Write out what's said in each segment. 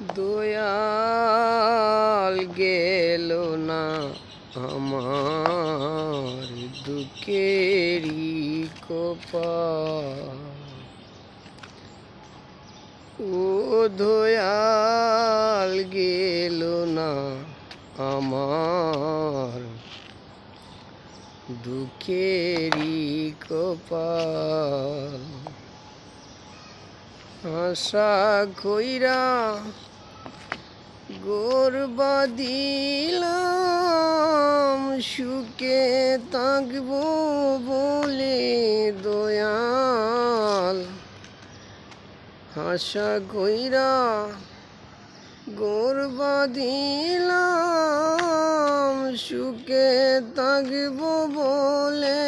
দয়াল গেল না আমার দুঃখেরই কপাল। ও দয়াল গেল না আমার দুঃখেরই কপাল। আশা কইরা গোরবা দিলাম সুখে থাকব বলে দয়াল। আশা কইরা গোরবা দিলাম সুখে থাকব বলে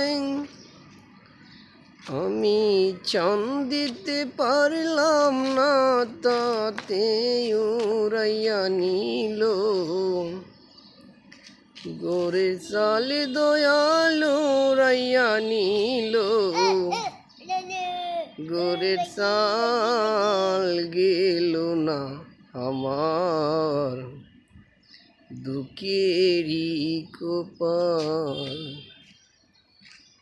আমি চান দিতে পারলাম না, তাতে উড়াইয়া নিল। গোরে চালে দয়ালো রাইয়া নিল। গোরের চাল গেল না আমার, দুঃখেরই কপাল।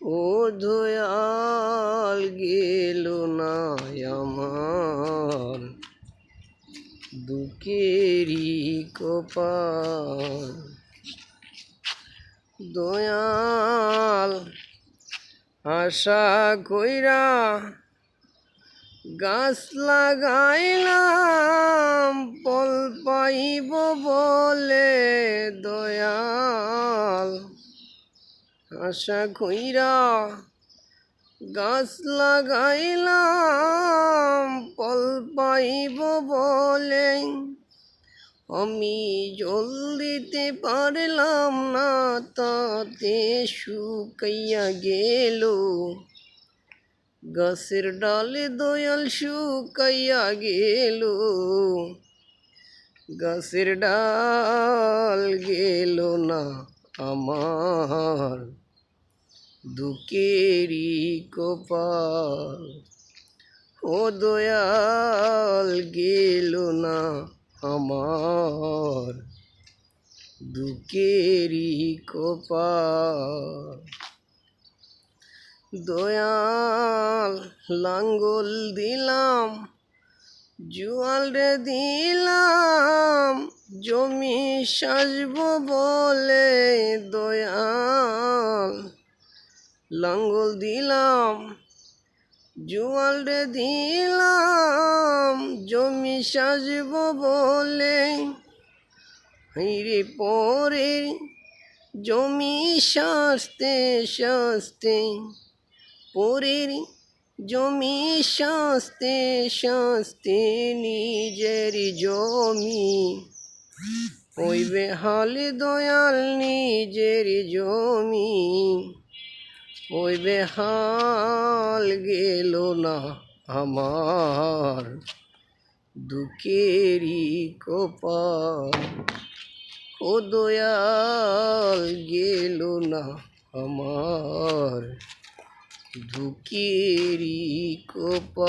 ও দয়াল গেল না আমার। দুঃখেরই কপাল। দয়াল আশা কইরা গাছ লাগাইলাম, ফল পাইব বলে দয়াল। আশা কইরা গাছ লাগাইলাম, ফল পাইব বলে। আমি জল দিতে পারলাম না, তাতে শুকাইয়া গেল। গাছের ডালে দয়াল শুকাইয়া গেল। গাছের ডাল গেল না আমার। দুঃখেরই কপাল। ও দয়াল, গেল না আমার। দুঃখেরই কপাল। দয়াল, লাঙ্গল দিলাম, জুয়াল রে দিলাম, জমি সাজব বলে দয়াল। লাঙ্গল দিলাম, জুয়াল রে দিলাম, জমি সাজব বলে। রে পরে জমি সাজতে সাজতে, পরের জমি সাজতে সাজতে নিজের জমি। ওই বেহাল দয়াল নিজের জমি। ওই বেহাল গেল না আমার দুঃখেরই কপাল ও দয়াল গেল না আমার দুঃখেরই কপাল